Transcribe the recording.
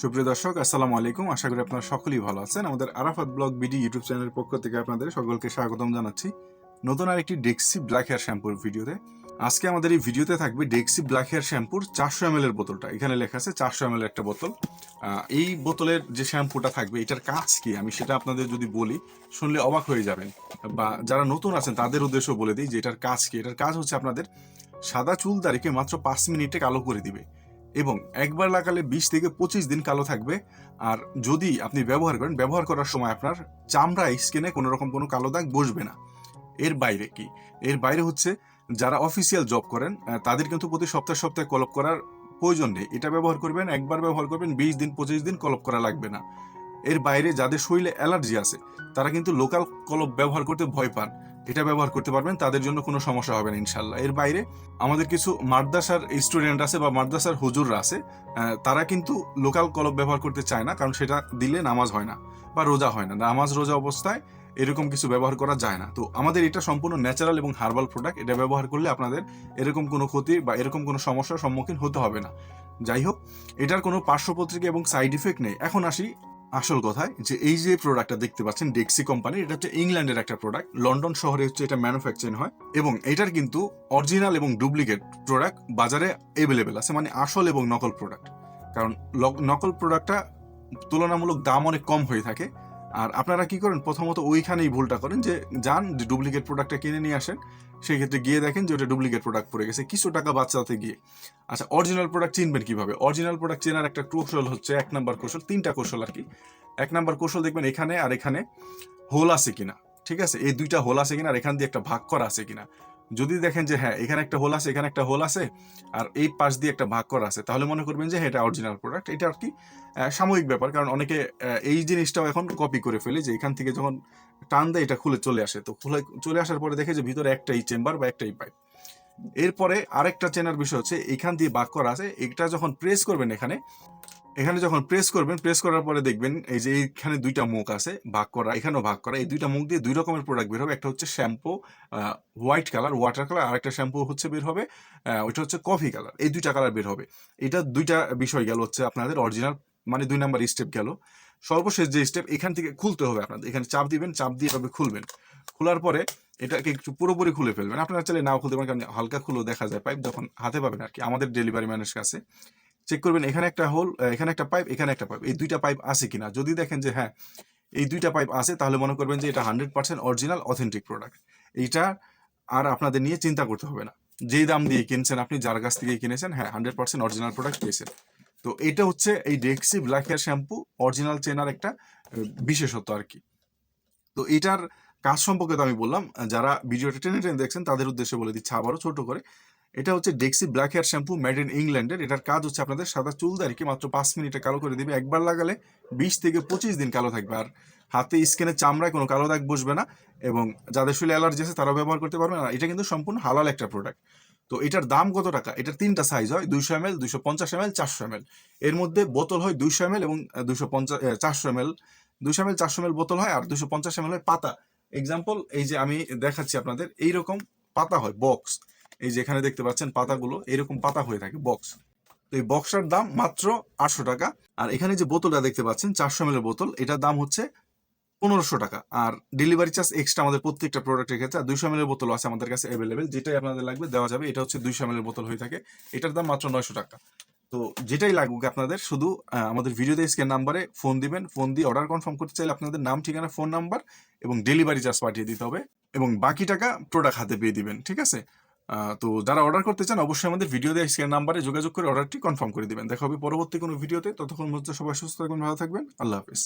সুপ্রিয় দর্শক, আসসালামু আলাইকুম। আশা করি আপনারা সকলেই ভালো আছেন। আমাদের আরাফাত ব্লগ বিডি ইউটিউব চ্যানেলের পক্ষ থেকে আপনাদের সকলকে স্বাগতম জানাচ্ছি নতুন আরেকটি ডেক্সি ব্ল্যাক হেয়ার শ্যাম্পুর ভিডিওতে। আজকে আমাদের এই ভিডিওতে থাকবে ডেক্সি ব্ল্যাক হেয়ার শ্যাম্পুর চারশো এম এর বোতলটা। এখানে লেখা আছে চারশো এম একটা বোতল। এই বোতলের যে শ্যাম্পুটা থাকবে, এটার কাজ কি? আমি সেটা আপনাদের যদি বলি, শুনলে অবাক হয়ে যাবেন। বা যারা নতুন আছেন, তাদের উদ্দেশ্য বলে দিই যে এটার কাজ কি? এটার কাজ হচ্ছে আপনাদের সাদা চুল দাড়িকে মাত্র পাঁচ মিনিটে কালো করে দিবে। এবং একবার লাগালে বিশ থেকে পঁচিশ দিন কালো থাকবে। আর যদি আপনি ব্যবহার করেন, ব্যবহার করার সময় আপনার চামড়া স্কিনে কোনো রকম কোনো কালো দাগ বসবে না। এর বাইরে কি? এর বাইরে হচ্ছে যারা অফিসিয়াল জব করেন তাদের কিন্তু প্রতি সপ্তাহে সপ্তাহে কলপ করার প্রয়োজন নেই। এটা ব্যবহার করবেন, একবার ব্যবহার করবেন, বিশ দিন, পঁচিশ দিন কলপ করা লাগবে না। এর বাইরে যাদের শরীরে অ্যালার্জি আছে, তারা কিন্তু লোকাল কলপ ব্যবহার করতে ভয় পান। এটা ব্যবহার করতে পারবেন, তাদের জন্য কোনো সমস্যা হবে না ইনশাল্লাহ এর বাইরে আমাদের কিছু মাদ্রাসার স্টুডেন্ট আছে বা মাদ্রাসার হুজুররা আছে তারা কিন্তু লোকাল কলব ব্যবহার করতে চায় না, কারণ সেটা দিলে নামাজ হয় না বা রোজা হয় না। নামাজ রোজা অবস্থায় এরকম কিছু ব্যবহার করা যায় না। তো আমাদের এটা সম্পূর্ণ ন্যাচারাল এবং হার্বাল প্রোডাক্ট এটা ব্যবহার করলে আপনাদের এরকম কোনো ক্ষতি বা এরকম কোনো সমস্যার সম্মুখীন হতে হবে না। যাই হোক, এটার কোনো পার্শ্বপত্রিকা এবং সাইড ইফেক্ট নেই। এখন আসি আসল কথায় যে এই যে প্রোডাক্টটা দেখতে পাচ্ছেন ডেক্সি কোম্পানি এটা হচ্ছে ইংল্যান্ডের একটা প্রোডাক্ট লন্ডন শহরে হচ্ছে এটা ম্যানুফ্যাকচারিং হয় এবং এটার কিন্তু অরিজিনাল এবং ডুপ্লিকেট প্রোডাক্ট বাজারে অ্যাভেলেবেল আছে মানে আসল এবং নকল প্রোডাক্ট কারণ নকল প্রোডাক্টটা তুলনামূলক দাম অনেক কম হয়ে থাকে। আর আপনারা কি করেন? প্রথমত ওইখানেই ভুলটা করেন যে, যান যে ডুপ্লিকেট প্রোডাক্টটা কিনে নিয়ে আসেন। সেই ক্ষেত্রে গিয়ে দেখেন যে, ওটা ডুপ্লিকেট প্রোডাক্ট পড়ে গেছে। কিছু টাকা বাচ্চাতে গিয়ে। আচ্ছা অরিজিনাল প্রোডাক্ট চিনবেন কীভাবে? অরিজিনাল প্রোডাক্ট চেনার একটা কৌশল হচ্ছে এক নাম্বার কৌশল, তিনটা কৌশল আর কি। এক নাম্বার কৌশল দেখবেন এখানে আর এখানে হোল আছে কিনা। ঠিক আছে? এই দুইটা হোল আছে কিনা? আর এখান দিয়ে একটা ভাগ করা আছে কিনা? যদি দেখেন যে হ্যাঁ এখানে একটা হোল আছে, এখানে একটা হোল আছে, আর এই পাশ দিয়ে একটা ভাগ করা আছে, তাহলে মনে করবেন যে হ্যাঁ এটা অরিজিনাল প্রোডাক্ট এটা আর কি সাময়িক ব্যাপার, কারণ অনেকে এই জিনিসটাও এখন কপি করে ফেলে যে, এখান থেকে যখন টান দেয়, এটা খুলে চলে আসে। তো খুলে, চলে আসার পরে দেখে যে, ভিতরে একটাই চেম্বার বা একটাই পাইপ এরপরে আরেকটা চেনার বিষয় হচ্ছে, এখান দিয়ে ভাগ করা আছে, এটা যখন প্রেস করবেন এখানে এখানে যখন প্রেস করবেন প্রেস করার পরে দেখবেন এই যে এইখানে দুইটা মুখ আছে, ভাগ করা, এখানেও ভাগ করা, এই দুইটা মুখ দিয়ে দুই রকমের প্রোডাক্ট বের হবে, একটা হচ্ছে shampoo white colour water colour আর একটা শ্যাম্পু হচ্ছে বের হবে ওইটা হচ্ছে কফি কালার এই দুইটা কালার বের হবে। এটা দুইটা বিষয় গেল হচ্ছে আপনাদের অরিজিনাল মানে দুই নাম্বার স্টেপ গেল। সর্বশেষ যে স্টেপ এখান থেকে খুলতে হবে আপনাদের, এখানে চাপ দিবেন, চাপ দিয়ে এভাবে খুলবেন। খোলার পরে এটাকে একটু পুরোপুরি খুলে ফেলবেন। আপনারা চাইলে নাও খুলতে পারেন, কারণ হালকা খুলেও দেখা যায় পাইপ যখন হাতে পাবেন আর কি, আমাদের ডেলিভারি ম্যানের কাছে। চেক করবেন, এখানে একটা হোল এখানে একটা পাইপ এখানে একটা পাইপ এই দুইটা পাইপ আছে কিনা? যদি দেখেন যে হ্যাঁ এই দুইটা পাইপ আছে, তাহলে মনে করবেন যে এটা hundred percent original authentic product এইটা আর আপনাদের নিয়ে চিন্তা করতে হবে না। যেই দাম দিয়ে কিনছেন আপনি, যার কাছ থেকে কিনেছেন হ্যাঁ হান্ড্রেড পার্সেন্ট অরিজিনাল প্রোডাক্ট পেয়েছেন। তো এটা হচ্ছে এই Dexe black hair shampoo original চেনার একটা বিশেষত্ব আর কি। তো এটার কাজ সম্পর্কে তো আমি বললাম যারা ভিডিওটা টেনে টেনে দেখছেন, তাদের উদ্দেশ্যে বলে দিচ্ছি আবারও ছোট করে। এটা হচ্ছে Dexe black hair shampoo made in ইংল্যান্ডের এটার কাজ হচ্ছে আপনাদের সাদা চুল দাঁড়িয়ে মাত্র পাঁচ মিনিটে কালো করে দিবে। একবার লাগালে বিশ থেকে পঁচিশ দিন কালো থাকবে। আর হাতে স্কিনের চামড়ায় কোনো কালো দাগ বসবে না এবং যাদের শরীরে অ্যালার্জি আছে তারাও ব্যবহার করতে পারবে না। এটা কিন্তু সম্পূর্ণ হালাল একটা প্রোডাক্ট তো এটার দাম কত টাকা? এটার তিনটা সাইজ হয়, দুইশো এম এল দুইশো পঞ্চাশ এম এল চারশো এম এল এর মধ্যে বোতল হয় দুইশো এম এল এবং দুইশো পঞ্চাশ চারশো এম এল দুইশো এম এল চারশো এম এল বোতল হয় আর দুইশো পঞ্চাশ এম এল পাতা। এক্সাম্পল এই যে আমি দেখাচ্ছি আপনাদের, এইরকম পাতা হয় বক্স এই যে এখানে দেখতে পাচ্ছেন পাতাগুলো, এরকম পাতা হয়ে থাকে বক্স তো এই বক্সটার দাম মাত্র আটশো টাকা। আর এখানে যে বোতলটা দেখতে পাচ্ছেন, চারশো এম বোতল, এটার দাম হচ্ছে পনেরোশো টাকা। আর ডেলিভারি চার্জ এক্সট্রা আমাদের প্রত্যেকটা প্রোডাক্টের ক্ষেত্রে, আর দুইশো এম বোতল আছে আমাদের কাছে অ্যাভেলেবেল যেটাই আপনাদের লাগবে দেওয়া যাবে। এটা হচ্ছে দুইশো এম বোতল হয়ে থাকে। এটার দাম মাত্র নয়শো টাকা। তো যেটাই লাগুক আপনাদের, শুধু আমাদের ভিডিওতে স্ক্যান নাম্বারে ফোন দিবেন ফোন দিয়ে অর্ডার কনফার্ম করতে চাইলে আপনাদের নাম, ঠিকানা ফোন নাম্বার এবং ডেলিভারি চার্জ পাঠিয়ে দিতে হবে এবং বাকি টাকা প্রোডাক্ট হাতে পেয়ে দিবেন, ঠিক আছে? তো যারা অর্ডার করতে চান, অবশ্যই আমাদের ভিডিও দেয় স্ক্রিন নাম্বারে যোগাযোগ করে অর্ডারটি কনফার্ম করে দেবেন। দেখা হবে পরবর্তী কোনো ভিডিওতে ততক্ষণ মধ্যে সবাই সুস্থ থাকবেন ভালো থাকবেন। আল্লাহ হাফিজ।